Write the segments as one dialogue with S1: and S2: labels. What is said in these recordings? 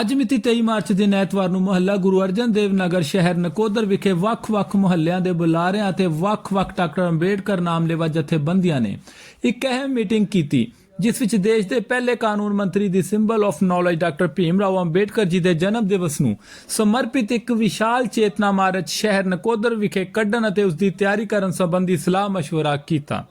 S1: ਅੱਜ ਮਿਤੀ 23 ਮਾਰਚ ਦਿਨ ਐਤਵਾਰ ਨੂੰ ਮੁਹੱਲਾ ਗੁਰੂ ਅਰਜਨ ਦੇਵ ਨਗਰ ਸ਼ਹਿਰ ਨਕੋਦਰ ਵਿਖੇ ਵੱਖ-ਵੱਖ ਮੁਹੱਲਿਆਂ ਦੇ ਬੁਲਾਰਿਆਂ ਅਤੇ ਵੱਖ-ਵੱਖ ਡਾਕਟਰ ਅੰਬੇਡਕਰ ਨਾਮਲੇਵਾ ਜਥੇਬੰਦੀਆਂ ਨੇ ਇੱਕ ਅਹਿਮ ਮੀਟਿੰਗ ਕੀਤੀ ਜਿਸ ਵਿੱਚ ਦੇਸ਼ ਦੇ ਪਹਿਲੇ ਕਾਨੂੰਨ ਮੰਤਰੀ ਦੀ symbol of knowledge doctor Bhim Rao Ambedkar ji ਦੇ ਜਨਮ ਦਿਵਸ ਨੂੰ ਸਮਰਪਿਤ ਇੱਕ ਵਿਸ਼ਾਲ ਚੇਤਨਾ ਮਾਰਚ ਸ਼ਹਿਰ ਨਕੋਦਰ ਵਿਖੇ ਕੱਢਣ ਅਤੇ ਉਸ ਦੀ ਤਿਆਰੀ ਕਰਨ ਸੰਬੰਧੀ ਸਲਾਹ مشورہ ਕੀਤਾ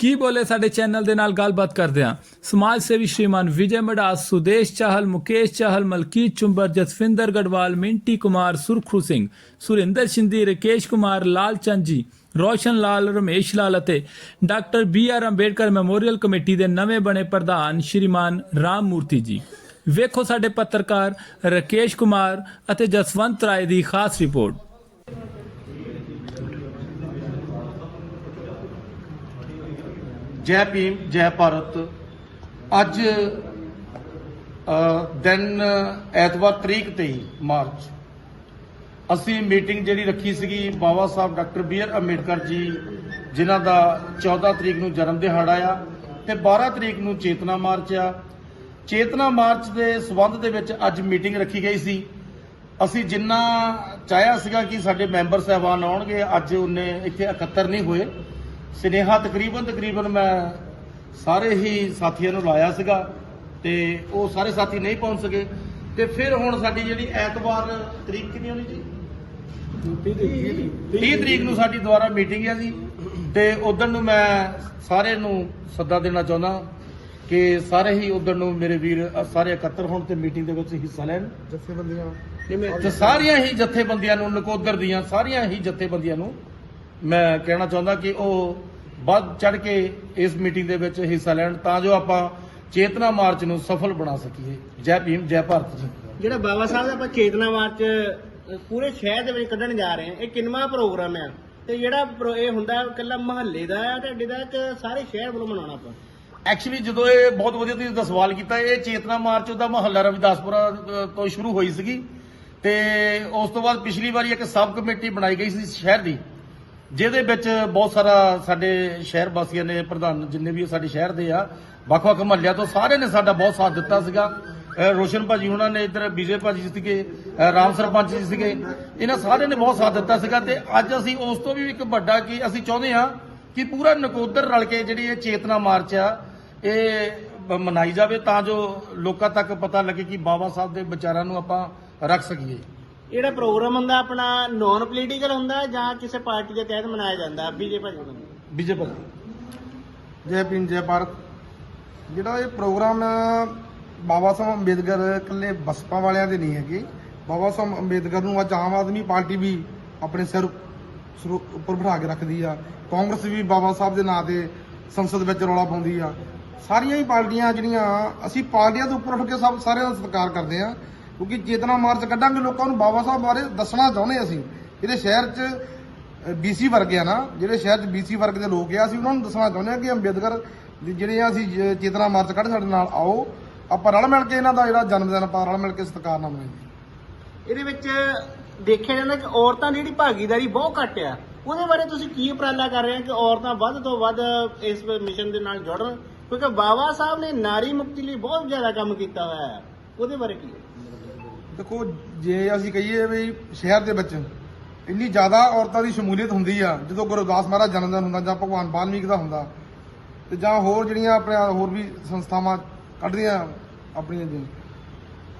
S1: ਕੀ ਬੋਲੇ ਸਾਡੇ ਚੈਨਲ ਦੇ ਨਾਲ ਗੱਲਬਾਤ ਕਰਦੇ ਹਾਂ। ਸਮਾਜ ਸੇਵੀ ਸ਼੍ਰੀਮਾਨ ਵਿਜੇ ਮੜਾਸ ਸੁਦੇਸ਼ ਚਾਹਲ, ਮੁਕੇਸ਼ ਚਾਹਲ, ਮਲਕੀਤ ਚੁੰਬਰ, ਜਸਵਿੰਦਰ ਗੜਵਾਲ, ਮਿੰਟੀ ਕੁਮਾਰ ਸੁਰਖੂ ਸਿੰਘ, ਸੁਰਿੰਦਰ ਸ਼ਿੰਦੀ, ਰਕੇਸ਼ ਕੁਮਾਰ, ਲਾਲ ਚੰਦ ਜੀ, ਰੋਸ਼ਨ ਲਾਲ, ਰਮੇਸ਼ ਲਾਲ ਅਤੇ doctor B R Ambedkar memorial committee ਦੇ ਨਵੇਂ ਬਣੇ ਪ੍ਰਧਾਨ ਸ਼੍ਰੀਮਾਨ ਰਾਮ ਮੂਰਤੀ ਜੀ। ਵੇਖੋ ਸਾਡੇ ਪੱਤਰਕਾਰ ਰਕੇਸ਼ ਕੁਮਾਰ ਅਤੇ ਜਸਵੰਤ ਰਾਏ ਦੀ ਖਾਸ ਰਿਪੋਰਟ।
S2: ਜੈ ਭੀਮ, ਜੈ ਭਾਰਤ। ਅੱਜ ਦਿਨ ਐਤਵਾਰ ਤਰੀਕ 23 ਮਾਰਚ। ਅਸੀਂ ਮੀਟਿੰਗ ਜਿਹੜੀ ਰੱਖੀ ਸੀਗੀ Baba Saheb doctor B R Ambedkar ji, ਜਿਨ੍ਹਾਂ ਦਾ 14 ਤਰੀਕ ਨੂੰ ਜਨਮ ਦਿਹਾੜਾ ਆ ਤੇ 12 ਤਰੀਕ ਨੂੰ ਚੇਤਨਾ ਮਾਰਚ ਆ। ਚੇਤਨਾ ਮਾਰਚ ਦੇ ਸਬੰਧ ਦੇ ਵਿੱਚ ਅੱਜ ਮੀਟਿੰਗ ਰੱਖੀ ਗਈ ਸੀ। ਅਸੀਂ ਜਿੰਨਾ ਚਾਹਿਆ ਸੀਗਾ ਕਿ ਸਾਡੇ ਮੈਂਬਰ ਸਹਿਬਾਨ ਆਉਣਗੇ, ਅੱਜ ਉਹਨੇ ਇੱਥੇ ਇਕੱਤਰ ਨਹੀਂ ਹੋਏ। ਸਨੇਹਾ ਤਕਰੀਬਨ ਤਕਰੀਬਨ ਮੈਂ ਸਾਰੇ ਹੀ ਸਾਥੀਆਂ ਨੂੰ ਲਾਇਆ ਸੀਗਾ ਤੇ ਉਹ ਸਾਰੇ ਸਾਥੀ ਨਹੀਂ ਪਹੁੰਚ ਸਕੇ। ਤੇ ਫਿਰ ਹੁਣ ਸਾਡੀ ਜਿਹੜੀ ਐਤਵਾਰ ਤਰੀਕ ਕਿੰਨੀ ਹੋਣੀ ਜੀ? 30 ਤਰੀਕ ਨੂੰ ਸਾਡੀ ਦੁਬਾਰਾ ਮੀਟਿੰਗ ਹੈ ਜੀ। ਤੇ ਉਦੋਂ ਨੂੰ ਮੈਂ ਸਾਰੇ ਨੂੰ ਸੱਦਾ ਦੇਣਾ ਚਾਹੁੰਦਾ ਕਿ ਸਾਰੇ ਹੀ ਉਦੋਂ ਨੂੰ ਮੇਰੇ ਵੀਰ ਸਾਰੇ ਇਕੱਤਰ ਹੋਣ ਤੇ ਮੀਟਿੰਗ ਦੇ ਵਿੱਚ ਹਿੱਸਾ ਲੈਣ। ਤੇ ਸਾਰੀਆਂ ਹੀ ਜਥੇਬੰਦੀਆਂ ਨੂੰ ਨਕੋਦਰ ਦੀਆਂ ਸਾਰੀਆਂ ਹੀ ਜਥੇਬੰਦੀਆਂ ਨੂੰ ਮੈਂ ਕਹਿਣਾ ਚਾਹੁੰਦਾ ਕਿ ਉਹ ਵੱਧ ਚੜ ਕੇ ਇਸ ਮੀਟਿੰਗ ਦੇ ਵਿੱਚ ਹਿੱਸਾ ਲੈਣ ਤਾਂ ਜੋ ਆਪਾਂ ਚੇਤਨਾ ਮਾਰਚ ਨੂੰ ਸਫਲ ਬਣਾ ਸਕੀਏ। ਜੈ ਭੀਮ ਜੈ ਭਾਰਤ ਜੀ।
S3: ਜਿਹੜਾ ਬਾਬਾ ਸਾਹਿਬ ਦਾ ਆਪਾਂ ਚੇਤਨਾ ਮਾਰਚ ਪੂਰੇ ਸ਼ਹਿਰ ਦੇ ਵਿੱਚ ਕੱਢਣ ਜਾ ਰਹੇ ਹਾਂ ਇਹ ਕਿੰਨਵਾਂ ਪ੍ਰੋਗਰਾਮ ਹੈ ਤੇ ਜਿਹੜਾ ਇਹ ਹੁੰਦਾ ਇਕੱਲਾ ਮਹੱਲੇ ਦਾ ਹੈ ਤੁਹਾਡੇ ਦਾ ਕਿ ਸਾਰੇ ਸ਼ਹਿਰ ਵੱਲੋਂ ਮਨਾਉਣਾ ਆਪਾਂ?
S2: ਐਕਚੁਅਲੀ ਜਦੋਂ ਇਹ ਬਹੁਤ ਵਧੀਆ ਤੁਸੀਂ ਦਾ ਸਵਾਲ ਕੀਤਾ ਇਹ ਚੇਤਨਾ ਮਾਰਚ ਉਹਦਾ ਮਹੱਲਾ ਰਵਿਦਾਸਪੁਰਾ ਤੋਂ ਸ਼ੁਰੂ ਹੋਈ ਸੀਗੀ। ਤੇ ਉਸ ਤੋਂ ਬਾਅਦ ਪਿਛਲੀ ਵਾਰੀ ਇੱਕ ਸਬ ਕਮੇਟੀ ਬਣਾਈ ਗਈ ਸੀ ਸ਼ਹਿਰ ਦੀ। ਜਿਹਦੇ ਵਿੱਚ ਬਹੁਤ ਸਾਰਾ ਸਾਡੇ ਸ਼ਹਿਰ ਵਾਸੀਆਂ ਨੇ ਪ੍ਰਧਾਨ ਜਿੰਨੇ ਵੀ ਸਾਡੇ ਸ਼ਹਿਰ ਦੇ ਆ ਵੱਖ-ਵੱਖ ਮਹੱਲਿਆਂ ਤੋਂ ਸਾਰਿਆਂ ਨੇ ਸਾਡਾ ਬਹੁਤ ਸਾਥ ਦਿੱਤਾ ਸੀਗਾ। ਅ, ਰੋਸ਼ਨ ਭਾਜੀ ਉਹਨਾਂ ਨੇ ਇੱਧਰ ਵਿਜੇ ਭਾਜੀ ਜੀ ਸੀਗੇ ਰਾਮ ਸਰਪੰਚ ਜੀ ਸੀਗੇ ਇਹਨਾਂ ਸਾਰਿਆਂ ਨੇ ਬਹੁਤ ਸਾਥ ਦਿੱਤਾ ਸੀਗਾ ਤੇ ਅੱਜ ਅਸੀਂ ਉਸ ਤੋਂ ਵੀ ਇੱਕ ਵੱਡਾ ਕਿ ਅਸੀਂ ਚਾਹੁੰਦੇ ਹਾਂ ਕਿ ਪੂਰਾ ਨਕੋਦਰ ਰਲ ਕੇ ਜਿਹੜੀ ਇਹ ਚੇਤਨਾ ਮਾਰਚ ਆ ਇਹ ਮਨਾਈ ਜਾਵੇ ਤਾਂ ਜੋ ਲੋਕਾਂ ਤੱਕ ਪਤਾ ਲੱਗੇ ਕਿ ਬਾਬਾ ਸਾਹਿਬ ਦੇ ਵਿਚਾਰਾਂ ਨੂੰ ਆਪਾਂ ਰੱਖ ਸਕੀਏ।
S3: ਜਿਹੜਾ ਪ੍ਰੋਗਰਾਮ ਹੁੰਦਾ, ਆਪਣਾ ਨਾਨ ਪੋਲੀਟੀਕਲ ਹੁੰਦਾ ਜਾਂ ਕਿਸੇ ਪਾਰਟੀ ਦੇ ਤਹਿਤ ਮਨਾਇਆ ਜਾਂਦਾ ਬੀਜੇ ਭਾਜੀ ਵੱਲੋਂ
S4: ਜੈ ਭੀਮ, ਜੈ ਭਾਰਤ। ਜਿਹੜਾ ਇਹ ਪ੍ਰੋਗਰਾਮ, ਬਾਬਾ ਸਾਹਿਬ ਅੰਬੇਦਕਰ ਇਕੱਲੇ ਬਸਪਾ ਵਾਲਿਆਂ ਦੇ ਨਹੀਂ ਹੈਗੇ। ਬਾਬਾ ਸਾਹਿਬ ਅੰਬੇਦਕਰ ਨੂੰ ਅੱਜ ਆਮ ਆਦਮੀ ਪਾਰਟੀ ਵੀ ਆਪਣੇ ਸਿਰ ਸਿਰ ਉੱਪਰ ਬਿਠਾ ਕੇ ਰੱਖਦੀ ਆ। ਕਾਂਗਰਸ ਵੀ ਬਾਬਾ ਸਾਹਿਬ ਦੇ ਨਾਂ ਤੇ ਸੰਸਦ ਵਿੱਚ ਰੌਲਾ ਪਾਉਂਦੀ ਆ। ਸਾਰੀਆਂ ਹੀ ਪਾਰਟੀਆਂ ਜਿਹੜੀਆਂ, ਅਸੀਂ ਪਾਰਟੀਆਂ ਤੋਂ ਉੱਪਰ ਉੱਠ ਕੇ ਸਭ ਸਾਰਿਆਂ ਦਾ ਸਤਿਕਾਰ ਕਰਦੇ ਆ। ਕਿਉਂਕਿ ਚੇਤਨਾ ਮਾਰਚ ਕੱਢਾਂਗੇ, ਲੋਕਾਂ ਨੂੰ ਬਾਬਾ ਸਾਹਿਬ ਬਾਰੇ ਦੱਸਣਾ ਚਾਹੁੰਦੇ ਅਸੀਂ। ਜਿਹੜੇ ਸ਼ਹਿਰ 'ਚ ਬੀਸੀ ਵਰਗ ਆ ਨਾ, ਜਿਹੜੇ ਸ਼ਹਿਰ 'ਚ ਬੀਸੀ ਵਰਗ ਦੇ ਲੋਕ ਆ, ਅਸੀਂ ਉਹਨਾਂ ਨੂੰ ਦੱਸਣਾ ਚਾਹੁੰਦੇ ਆ ਕਿ ਅੰਬੇਦਕਰ ਦੀ ਜਿਹੜੇ ਆ ਅਸੀਂ ਚੇਤਨਾ ਮਾਰਚ ਕੱਢ ਸਾਡੇ ਨਾਲ ਆਓ। ਆਪਾਂ ਰਲ ਮਿਲ ਕੇ ਇਹਨਾਂ ਦਾ ਜਿਹੜਾ ਜਨਮ ਦਿਨ ਆਪਾਂ ਰਲ ਮਿਲ ਕੇ ਸਤਿਕਾਰ ਨਾਲ ਮਨਾਈਏ
S3: ਇਹਦੇ ਵਿੱਚ ਦੇਖਿਆ ਜਾਂਦਾ ਕਿ ਔਰਤਾਂ ਦੀ ਜਿਹੜੀ ਭਾਗੀਦਾਰੀ ਬਹੁਤ ਘੱਟ ਆ। ਉਹਦੇ ਬਾਰੇ ਤੁਸੀਂ ਕੀ ਉਪਰਾਲਾ ਕਰ ਰਹੇ ਹੋ ਕਿ ਔਰਤਾਂ ਵੱਧ ਤੋਂ ਵੱਧ ਇਸ ਮਿਸ਼ਨ ਦੇ ਨਾਲ ਜੁੜਨ? ਕਿਉਂਕਿ ਬਾਬਾ ਸਾਹਿਬ ਨੇ ਨਾਰੀ ਮੁਕਤੀ ਲਈ ਬਹੁਤ ਜ਼ਿਆਦਾ ਕੰਮ ਕੀਤਾ ਹੋਇਆ ਹੈ। ਉਹਦੇ ਬਾਰੇ ਕੀ
S4: ਦੇਖੋ, ਜੇ ਅਸੀਂ ਕਹੀਏ ਵੀ ਸ਼ਹਿਰ ਦੇ ਵਿੱਚ ਇੰਨੀ ਜ਼ਿਆਦਾ ਔਰਤਾਂ ਦੀ ਸ਼ਮੂਲੀਅਤ ਹੁੰਦੀ ਆ, ਜਦੋਂ ਗੁਰੂ ਮਹਾਰਾਜ ਜਨਮ ਹੁੰਦਾ ਜਾਂ ਭਗਵਾਨ ਵਾਲਮੀਕ ਦਾ ਹੁੰਦਾ, ਤੇ ਜਾਂ ਹੋਰ ਜਿਹੜੀਆਂ ਆਪਣੇ ਹੋਰ ਵੀ ਸੰਸਥਾਵਾਂ ਕੱਢਦੀਆਂ ਆਪਣੀਆਂ ਜੀ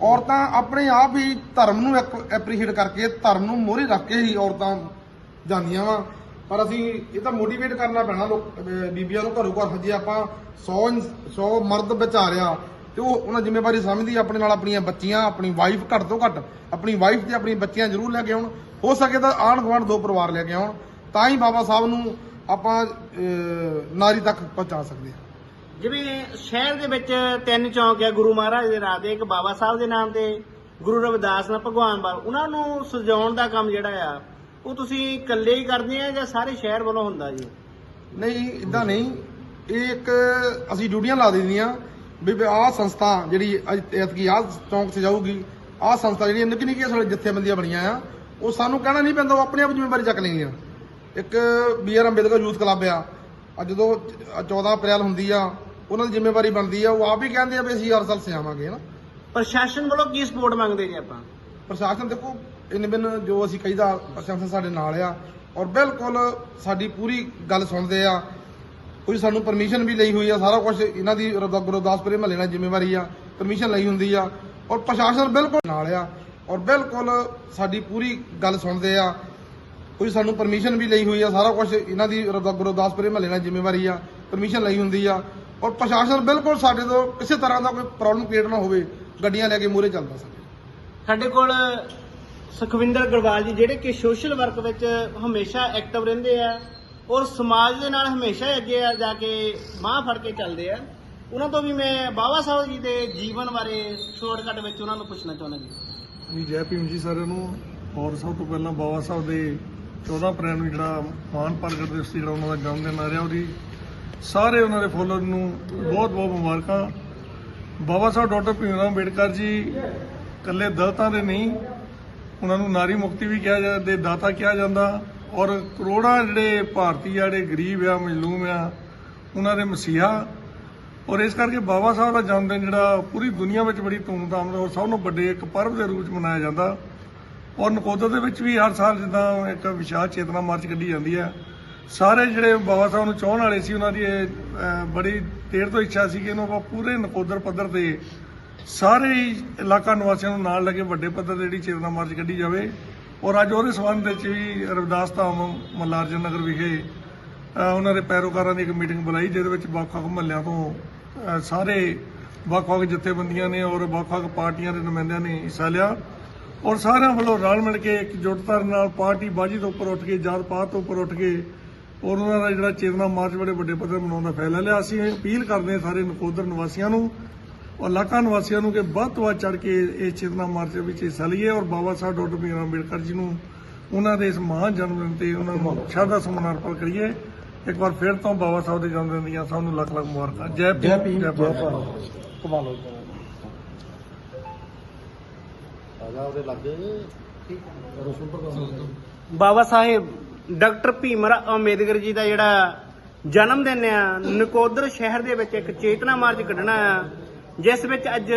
S4: ਔਰਤਾਂ ਆਪਣੇ ਆਪ ਹੀ ਧਰਮ ਨੂੰ ਐਪਰੀਸ਼ੀਏਟ ਕਰਕੇ, ਧਰਮ ਨੂੰ ਮੋਹਰੇ ਰੱਖ ਕੇ ਹੀ ਔਰਤਾਂ ਜਾਂਦੀਆਂ ਵਾ। ਪਰ ਅਸੀਂ ਇਹ ਤਾਂ ਮੋਟੀਵੇਟ ਕਰਨਾ ਪੈਣਾ ਲੋਕ ਬੀਬੀਆਂ ਨੂੰ ਘਰੋਂ ਘਰ ਜੇ ਆਪਾਂ 100 100 ਮਰਦ ਵਿਚਾਰਿਆ ਤੇ ਉਹ ਉਹਨਾਂ ਜ਼ਿੰਮੇਵਾਰੀ ਸਮਝਦੀ ਆਪਣੇ ਨਾਲ ਆਪਣੀਆਂ ਬੱਚੀਆਂ ਆਪਣੀ ਵਾਈਫ ਘੱਟ ਤੋਂ ਘੱਟ ਆਪਣੀ ਵਾਈਫ ਤੇ ਆਪਣੀ ਬੱਚੀਆਂ ਜ਼ਰੂਰ ਲੈ ਕੇ ਆਉਣ। ਹੋ ਸਕੇ ਤਾਂ ਆਣ ਗੁਆਂਢ ਦੋ ਪਰਿਵਾਰ ਲੈ ਕੇ ਆਉਣ ਤਾਂ ਹੀ ਬਾਬਾ ਸਾਹਿਬ ਨੂੰ ਆਪਾਂ ਨਾਰੀ ਤੱਕ ਪਹੁੰਚਾ ਸਕਦੇ ਹਾਂ।
S3: ਜਿਵੇਂ ਸ਼ਹਿਰ ਦੇ ਵਿੱਚ ਤਿੰਨ ਚੌਂਕ ਆ ਗੁਰੂ ਮਹਾਰਾਜ ਦੇ ਨਾਂ ਤੇ ਇੱਕ ਬਾਬਾ ਸਾਹਿਬ ਦੇ ਨਾਮ ਤੇ ਗੁਰੂ ਰਵਿਦਾਸ ਨਾਲ ਭਗਵਾਨ ਬਾਲ ਉਹਨਾਂ ਨੂੰ ਸਜਾਉਣ ਦਾ ਕੰਮ ਜਿਹੜਾ ਆ ਉਹ ਤੁਸੀਂ ਇਕੱਲੇ ਹੀ ਕਰਦੇ ਆ ਜਾਂ ਸਾਰੇ ਸ਼ਹਿਰ ਵੱਲੋਂ ਹੁੰਦਾ ਜੀ?
S4: ਨਹੀਂ ਇਦਾਂ ਨਹੀਂ। ਇਹ ਇੱਕ ਅਸੀਂ ਡਿਊਟੀਆਂ ਲਾ ਦਿੰਦੀਆਂ ਵੀ ਆਹ ਸੰਸਥਾ ਜਿਹੜੀ ਐਤਕੀ ਆਹ ਚੌਂਕ 'ਚ ਜਾਊਗੀ ਆਹ ਸੰਸਥਾ ਜਿਹੜੀ ਨਿੱਕੀ ਨਿੱਕੀਆਂ ਸਾਡੇ ਜਥੇਬੰਦੀਆਂ ਬਣੀਆਂ ਆ ਉਹ ਸਾਨੂੰ ਕਹਿਣਾ ਨਹੀਂ ਪੈਂਦਾ ਉਹ ਆਪਣੇ ਆਪ ਜ਼ਿੰਮੇਵਾਰੀ ਚੱਕ ਲੈਂਦੀਆਂ। ਇੱਕ B R Ambedkar youth club ਆ ਅੱਜ ਜਦੋਂ 14 ਅਪ੍ਰੈਲ ਹੁੰਦੀ ਆ ਉਹਨਾਂ ਦੀ ਜ਼ਿੰਮੇਵਾਰੀ ਬਣਦੀ ਆ ਉਹ ਆਪ ਹੀ ਕਹਿੰਦੇ ਆ ਵੀ ਅਸੀਂ ਹਰ ਸਾਲ ਸਿਆਵਾਂਗੇ ਹਨਾ।
S3: ਪ੍ਰਸ਼ਾਸਨ ਵੱਲੋਂ ਕੀ ਸਪੋਰਟ ਮੰਗਦੇ ਜੀ ਆਪਾਂ?
S4: ਪ੍ਰਸ਼ਾਸਨ ਦੇਖੋ ਇਨ ਬਿਨ ਜੋ ਅਸੀਂ ਕਹੀਦਾ ਪ੍ਰਸ਼ਾਸਨ ਸਾਡੇ ਨਾਲ ਆ ਔਰ ਬਿਲਕੁਲ ਸਾਡੀ ਪੂਰੀ ਗੱਲ ਸੁਣਦੇ ਆ ਕੋਈ ਸਾਨੂੰ ਪਰਮਿਸ਼ਨ ਵੀ ਲਈ ਹੋਈ ਆ, ਸਾਰਾ ਕੁਝ ਇਹਨਾਂ ਦੀ ਗੁਰਦਾ- ਗੁਰਦਾਸਪੁਰੇ ਮਹੱਲੇ ਨਾਲ ਜ਼ਿੰਮੇਵਾਰੀ ਆ ਪਰਮਿਸ਼ਨ ਲਈ ਹੁੰਦੀ ਆ। ਔਰ ਪ੍ਰਸ਼ਾਸਨ ਬਿਲਕੁਲ ਨਾਲ ਆ ਔਰ ਬਿਲਕੁਲ ਸਾਡੀ ਪੂਰੀ ਗੱਲ ਸੁਣਦੇ ਆ। ਕੋਈ ਸਾਨੂੰ ਪਰਮਿਸ਼ਨ ਵੀ ਲਈ ਹੋਈ ਆ, ਸਾਰਾ ਕੁਝ ਇਹਨਾਂ ਦੀ ਗੁਰਦਾ- ਗੁਰਦਾਸਪੁਰੇ ਮਹੱਲੇ ਨਾਲ ਜ਼ਿੰਮੇਵਾਰੀ ਆ ਪਰਮਿਸ਼ਨ ਲਈ ਹੁੰਦੀ ਆ। ਔਰ ਪ੍ਰਸ਼ਾਸਨ ਬਿਲਕੁਲ ਸਾਡੇ ਤੋਂ ਕਿਸੇ ਤਰ੍ਹਾਂ ਦਾ ਕੋਈ ਪ੍ਰੋਬਲਮ ਕ੍ਰੀਏਟ ਨਾ ਹੋਵੇ, ਗੱਡੀਆਂ ਲੈ ਕੇ ਮੂਹਰੇ ਚੱਲਦਾ ਸਾਡੇ
S3: ਸਾਡੇ ਕੋਲ ਸੁਖਵਿੰਦਰ ਗਰਵਾਲ ਜੀ, ਜਿਹੜੇ ਕਿ ਸੋਸ਼ਲ ਵਰਕ ਵਿੱਚ ਹਮੇਸ਼ਾ ਐਕਟਿਵ ਰਹਿੰਦੇ ਆ ਔਰ ਸਮਾਜ ਦੇ ਨਾਲ ਹਮੇਸ਼ਾ ਹੀ ਅੱਗੇ ਜਾ ਕੇ ਮਾਂ ਫੜ ਕੇ ਚੱਲਦੇ ਆ। ਉਹਨਾਂ ਤੋਂ ਵੀ ਮੈਂ ਬਾਬਾ ਸਾਹਿਬ ਜੀ ਦੇ ਜੀਵਨ ਬਾਰੇ ਸ਼ੋਰਟਕਟ ਵਿੱਚ ਉਹਨਾਂ ਨੂੰ ਪੁੱਛਣਾ ਚਾਹੁੰਦਾ ਜੀ।
S5: ਜੀ, ਜੈ ਭੀਮ ਜੀ ਸਾਰਿਆਂ ਨੂੰ। ਔਰ ਸਭ ਤੋਂ ਪਹਿਲਾਂ ਬਾਬਾ ਸਾਹਿਬ ਦੇ 14 ਅਪ੍ਰੈਲ ਨੂੰ ਜਿਹੜਾ ਮਹਾਨ ਪ੍ਰਗਟ ਦਿਵਸ ਸੀ, ਜਿਹੜਾ ਉਹਨਾਂ ਦਾ ਜਨਮ ਦਿਨ ਆ ਰਿਹਾ ਉਹਦੀ ਸਾਰੇ ਉਹਨਾਂ ਦੇ ਫੋਲੋਅਰ ਨੂੰ ਬਹੁਤ ਬਹੁਤ ਮੁਬਾਰਕਾਂ। ਬਾਬਾ ਸਾਹਿਬ, ਡਾਕਟਰ ਭੀਮਰਾਮ ਅੰਬੇਡਕਰ ਜੀ ਇਕੱਲੇ ਦਲਤਾਂ ਦੇ ਨਹੀਂ, ਉਹਨਾਂ ਨੂੰ ਨਾਰੀ ਮੁਕਤੀ ਵੀ ਕਿਹਾ ਜਾਂਦਾ ਦਾਤਾ ਕਿਹਾ ਜਾਂਦਾ। ਔਰ ਕਰੋੜਾਂ ਜਿਹੜੇ ਭਾਰਤੀ ਆ ਜਿਹੜੇ ਗਰੀਬ ਆ ਮਜ਼ਲੂਮ ਆ ਉਹਨਾਂ ਦੇ ਮਸੀਹਾ। ਔਰ ਇਸ ਕਰਕੇ ਬਾਬਾ ਸਾਹਿਬ ਦਾ ਜਨਮ ਦਿਨ ਜਿਹੜਾ ਪੂਰੀ ਦੁਨੀਆ ਵਿੱਚ ਬੜੀ ਧੂਮਧਾਮ ਨਾਲ ਔਰ ਸਭ ਨੂੰ ਵੱਡੇ ਇੱਕ ਪਰਵ ਦੇ ਰੂਪ ਵਿੱਚ ਮਨਾਇਆ ਜਾਂਦਾ। ਔਰ ਨਕੋਦਰ ਦੇ ਵਿੱਚ ਵੀ ਹਰ ਸਾਲ ਜਿੱਦਾਂ ਇੱਕ ਵਿਸ਼ਾਲ ਚੇਤਨਾ ਮਾਰਚ ਕੱਢੀ ਜਾਂਦੀ ਹੈ ਸਾਰੇ ਜਿਹੜੇ ਬਾਬਾ ਸਾਹਿਬ ਨੂੰ ਚਾਹਣ ਵਾਲੇ ਸੀ ਉਹਨਾਂ ਦੀ ਇਹ, ਬੜੀ ਦੇਰ ਤੋਂ ਇੱਛਾ ਸੀ ਕਿ ਇਹਨੂੰ ਆਪਾਂ ਪੂਰੇ ਨਕੋਦਰ ਪੱਧਰ ਤੇ ਸਾਰੇ ਇਲਾਕਾ ਨਿਵਾਸੀਆਂ ਨੂੰ ਨਾਲ ਲੈ ਕੇ ਵੱਡੇ ਪੱਧਰ ਤੇ ਜਿਹੜੀ ਚੇਤਨਾ ਮਾਰਚ ਕੱਢੀ ਜਾਵੇ। ਔਰ ਅੱਜ ਉਹਦੇ ਸੰਬੰਧ ਵਿੱਚ ਵੀ ਰਵਿਦਾਸ ਧਾਮ ਮੱਲਾਰਜਨ ਨਗਰ ਵਿਖੇ ਉਹਨਾਂ ਦੇ ਪੈਰੋਕਾਰਾਂ ਦੀ ਇੱਕ ਮੀਟਿੰਗ ਬੁਲਾਈ, ਜਿਹਦੇ ਵਿੱਚ ਵੱਖ-ਵੱਖ ਮਹੱਲਿਆਂ ਤੋਂ ਸਾਰੇ ਵੱਖ-ਵੱਖ ਜਥੇਬੰਦੀਆਂ ਨੇ ਔਰ ਵੱਖ-ਵੱਖ ਪਾਰਟੀਆਂ ਦੇ ਨੁਮਾਇੰਦਿਆਂ ਨੇ ਹਿੱਸਾ ਲਿਆ। ਔਰ ਸਾਰਿਆਂ ਵੱਲੋਂ ਰਲ ਮਿਲ ਕੇ ਇਕਜੁੱਟਤਾ ਦੇ ਨਾਲ ਪਾਰਟੀ ਬਾਜੀ ਤੋਂ ਉੱਪਰ ਉੱਠ ਕੇ, ਜਾਤ ਪਾਤ ਤੋਂ ਉੱਪਰ ਉੱਠ ਕੇ, ਔਰ ਉਹਨਾਂ ਦਾ ਜਿਹੜਾ ਚੇਤਨਾ ਮਾਰਚ ਬੜੇ ਵੱਡੇ ਪੱਧਰ ਮਨਾਉਣ ਦਾ ਫੈਸਲਾ ਲਿਆ। ਅਸੀਂ ਅਪੀਲ ਕਰਦੇ ਹਾਂ ਸਾਰੇ ਨਕੋਦਰ ਨਿਵਾਸੀਆਂ ਨੂੰ ਔਰ ਇਲਾਕਾ ਨਿਵਾਸੀਆਂ ਨੂੰ ਕਿ ਵੱਧ ਤੋਂ ਵੱਧ ਚੜ ਕੇ ਇਹ ਚੇਤਨਾ ਮਾਰਚ ਵਿੱਚ ਹਿੱਸਾ ਲਈਏ ਔਰ ਬਾਬਾ ਸਾਹਿਬ ਡਾਕਟਰ ਭੀਮ ਅੰਬੇਡਕਰ ਜੀ ਨੂੰ ਉਹਨਾਂ ਦੇ ਇਸ ਮਹਾਨ ਜਨਮ ਦਿਨ ਤੇ ਉਹਨਾਂ ਨੂੰ ਸ਼ਰਧਾ ਸੁਮਨ ਅਰਪਣ ਕਰੀਏ। ਇੱਕ ਵਾਰ ਫਿਰ ਤੋਂ ਬਾਬਾ ਸਾਹਿਬ ਦੇ ਜਨਮ ਦਿਨ ਦੀਆਂ ਸਭ ਨੂੰ ਲੱਖ ਲੱਖ ਮੁਬਾਰਕਾਂ। ਜੈ ਭੀਮ ਜੈ ਭਾਰਤ।
S3: ਬਾਬਾ ਸਾਹਿਬ ਡਾਕਟਰ ਭੀਮਰਾਓ ਅੰਬੇਦਕਰ ਜੀ ਦਾ ਜਿਹੜਾ ਜਨਮ ਦਿਨ ਆ ਨਕੋਦਰ ਸ਼ਹਿਰ ਦੇ ਵਿੱਚ ਇੱਕ ਚੇਤਨਾ ਮਾਰਚ ਕੱਢਣਾ ਆ। ਜਿਸ ਵਿੱਚ ਅੱਜ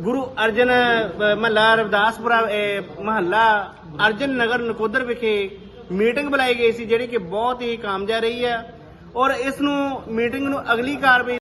S3: ਗੁਰੂ ਅਰਜਨ ਮਹੱਲਾ ਰਵਿਦਾਸਪੁਰਾ ਮਹੱਲਾ ਅਰਜਨ ਨਗਰ ਨਕੋਦਰ ਵਿਖੇ ਮੀਟਿੰਗ ਬੁਲਾਈ ਗਈ ਸੀ, ਜਿਹੜੀ ਕਿ ਬਹੁਤ ਹੀ ਕਾਮਯਾਬ ਰਹੀ ਹੈ। ਔਰ ਇਸ ਨੂੰ ਮੀਟਿੰਗ ਨੂੰ ਅਗਲੀ ਕਾਰਵਾਈ